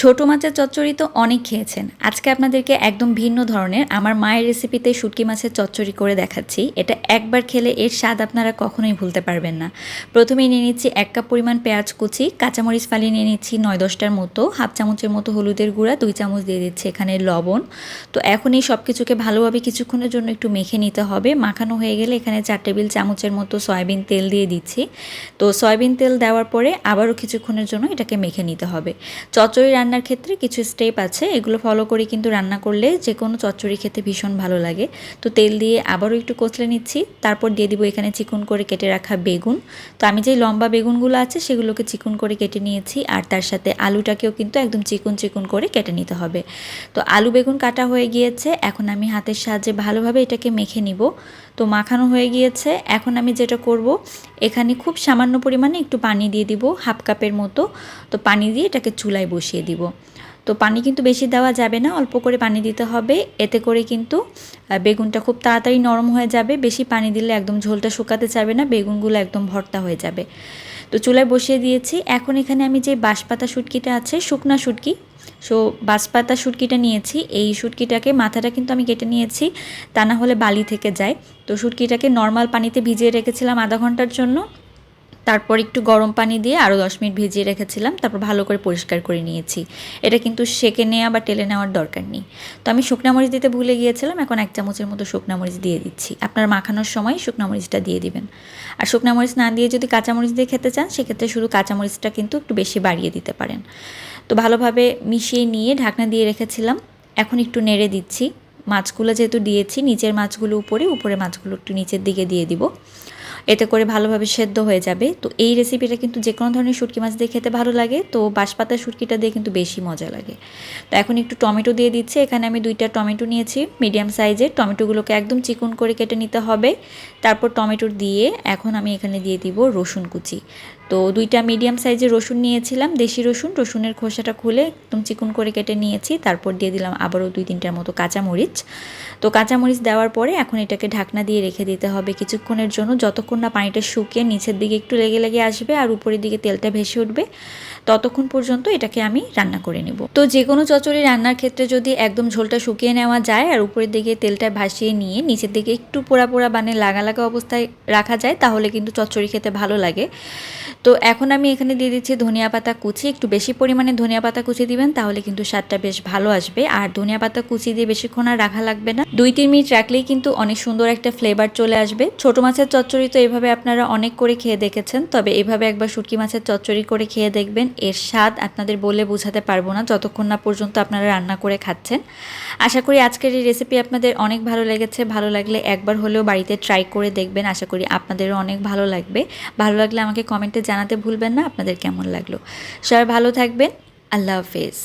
ছোট মাছের চচ্চড়ি তো অনেক খেয়েছেন। আজকে আপনাদেরকে একদম ভিন্ন ধরনের আমার মায়ের রেসিপিতে শুটকি মাছের চচ্চড়ি করে দেখাচ্ছি। এটা একবার খেলে এর স্বাদ আপনারা কখনোই ভুলতে পারবেন না। প্রথমেই নিয়ে নিচ্ছি এক কাপ পরিমাণ পেঁয়াজ কুচি, কাঁচামরিচ ফালি নিয়ে নিচ্ছি নয় দশটার মতো, হাফ চামচের মতো হলুদের গুঁড়া, দুই চামচ দিয়ে দিচ্ছি এখানে লবণ। তো এখন এই সব কিছুকে ভালোভাবে কিছুক্ষণের জন্য একটু মেখে নিতে হবে। মাখানো হয়ে গেলে এখানে চার টেবিল চামচের মতো সয়াবিন তেল দিয়ে দিচ্ছি। তো সয়াবিন তেল দেওয়ার পরে আবারও কিছুক্ষণের জন্য এটাকে মেখে নিতে হবে। চচ্চড়ি রান্নার ক্ষেত্রে কিছু স্টেপ আছে, এগুলো ফলো করে কিন্তু রান্না করলে যে কোনো চচ্চড়ি খেতে ভীষণ ভালো লাগে। তো তেল দিয়ে আবারও একটু কচলে নিচ্ছি, তারপর দিয়ে দিব এখানে চিকন করে কেটে রাখা বেগুন। তো আমি যে লম্বা বেগুনগুলো আছে, সেগুলোকে চিকন করে কেটে নিয়েছি, আর তার সাথে আলুটাকেও কিন্তু একদম চিকন চিকন করে কেটে নিতে হবে। তো আলু বেগুন কাটা হয়ে গিয়েছে, এখন আমি হাতের সাহায্যে ভালোভাবে এটাকে মেখে নিব। তো মাখানো হয়ে গিয়েছে, এখন আমি যেটা করব, এখানে খুব সামান্য পরিমাণে একটু পানি দিয়ে দিব, হাফ কাপের মতো। তো পানি দিয়ে এটাকে চুলায় বসিয়ে দিব। তো পানি কিন্তু বেশি দেওয়া যাবে না, অল্প করে পানি দিতে হবে। এতে করে কিন্তু বেগুনটা খুব তাড়াতাড়ি নরম হয়ে যাবে। বেশি পানি দিলে একদম ঝোলটা শুকাতে চাবে না, বেগুনগুলো একদম ভর্তা হয়ে যাবে। তো চুলায় বসিয়ে দিয়েছি। এখন এখানে আমি যে বাঁশপাতা শুটকিটা আছে, শুকনা শুটকি, সো বাঁশপাতা শুটকিটা নিয়েছি। এই শুটকিটাকে মাথাটা কিন্তু আমি কেটে নিয়েছি, তা না হলে বালি থেকে যায়। তো শুটকিটাকে নর্মাল পানিতে ভিজিয়ে রেখেছিলাম আধা ঘণ্টার জন্য। তারপর একটু গরম পানি দিয়ে আরও দশ মিনিট ভিজিয়ে রেখেছিলাম, তারপর ভালো করে পরিষ্কার করে নিয়েছি। এটা কিন্তু সেকে নেওয়া বা টেলে নেওয়ার দরকার নেই। তো আমি শুকনা মরিচ দিতে ভুলে গিয়েছিলাম, এখন এক চামচের মতো শুকনা মরিচ দিয়ে দিচ্ছি। আপনার মাখানোর সময় শুকনা মরিচটা দিয়ে দিবেন। আর শুকনা মরিচ না দিয়ে যদি কাঁচামরিচ দিয়ে খেতে চান, সেক্ষেত্রে শুধু কাঁচামরিচটা কিন্তু একটু বেশি বাড়িয়ে দিতে পারেন। তো ভালোভাবে মিশিয়ে নিয়ে ঢাকনা দিয়ে রেখেছিলাম। এখন একটু নেড়ে দিচ্ছি। মাছগুলো যেহেতু দিয়েছি, নিচের মাছগুলো উপরে উপরে মাছগুলো একটু নিচের দিকে দিয়ে দিব। এতে করে ভালোভাবে সেদ্ধ হয়ে যাবে। তো এই রেসিপিটা কিন্তু যে কোনো ধরনের শুটকি মাছ দিয়ে খেতে ভালো লাগে। তো বাঁশপাতা শুটকিটা দিয়ে কিন্তু বেশি মজা লাগে। তো এখন একটু টমেটো দিয়ে দিচ্ছি। এখানে আমি দুইটা টমেটো নিয়েছি মিডিয়াম সাইজের টমেটোগুলোকে একদম চিকন করে কেটে নিতে হবে। তারপর টমেটো দিয়ে এখন আমি এখানে দিয়ে দিব রসুন কুচি। তো দুইটা মিডিয়াম সাইজের রসুন নিয়েছিলাম, দেশি রসুন। রসুনের খোসাটা খুলে একদম চিকন করে কেটে নিয়েছি। তারপর দিয়ে দিলাম আবারও দুই তিনটার মতো কাঁচামরিচ। তো কাঁচামরিচ দেওয়ার পরে এখন এটাকে ঢাকনা দিয়ে রেখে দিতে হবে কিছুক্ষণের জন্য। যতক্ষণ না পানিটা শুকিয়ে নিচের দিকে একটু লেগে লেগে আসবে আর উপরের দিকে তেলটা ভেসে উঠবে, ততক্ষণ পর্যন্ত এটাকে আমি রান্না করে নেব। তো যে কোনো চচড়ি রান্নার ক্ষেত্রে যদি একদম ঝোলটা শুকিয়ে নেওয়া যায় আর উপরের দিকে তেলটা ভাসিয়ে নিয়ে নিচের দিকে একটু পোড়া পোড়া মানে লাগা লাগা অবস্থায় রাখা যায়, তাহলে কিন্তু চচ্চড়ি খেতে ভালো লাগে। তো এখন আমি এখানে দিয়ে দিচ্ছি ধনিয়া পাতা কুচি। একটু বেশি পরিমাণে ধনিয়া পাতা কুচি দিবেন, তাহলে কিন্তু স্বাদটা বেশ ভালো আসবে। আর ধনিয়া পাতা কুচি দিয়ে বেশিক্ষণ আর রাখা লাগবে না। দুই, তিন মিনিট রাখলেই কিন্তু অনেক সুন্দর একটা ফ্লেভার চলে আসবে। ছোট মাছের চচ্চড়ি তো এভাবে আপনারা অনেক করে খেয়ে দেখেছেন, তবে এভাবে একবার শুটকি মাছের চচ্চড়ি করে খেয়ে দেখবেন, এর স্বাদ আপনাদের বলে বোঝাতে পারব না, যতক্ষণ না পর্যন্ত আপনারা রান্না করে খাচ্ছেন। আশা করি আজকের এই রেসিপি আপনাদের অনেক ভালো লেগেছে। ভালো লাগলে একবার হলেও বাড়িতে ট্রাই করে দেখবেন, আশা করি আপনাদেরও অনেক ভালো লাগবে। ভালো লাগলে আমাকে কমেন্টে জানাতে ভুলবেন না। আপনাদের কেমন লাগল? সবাই ভালো থাকবেন। আল্লাহ হাফেজ।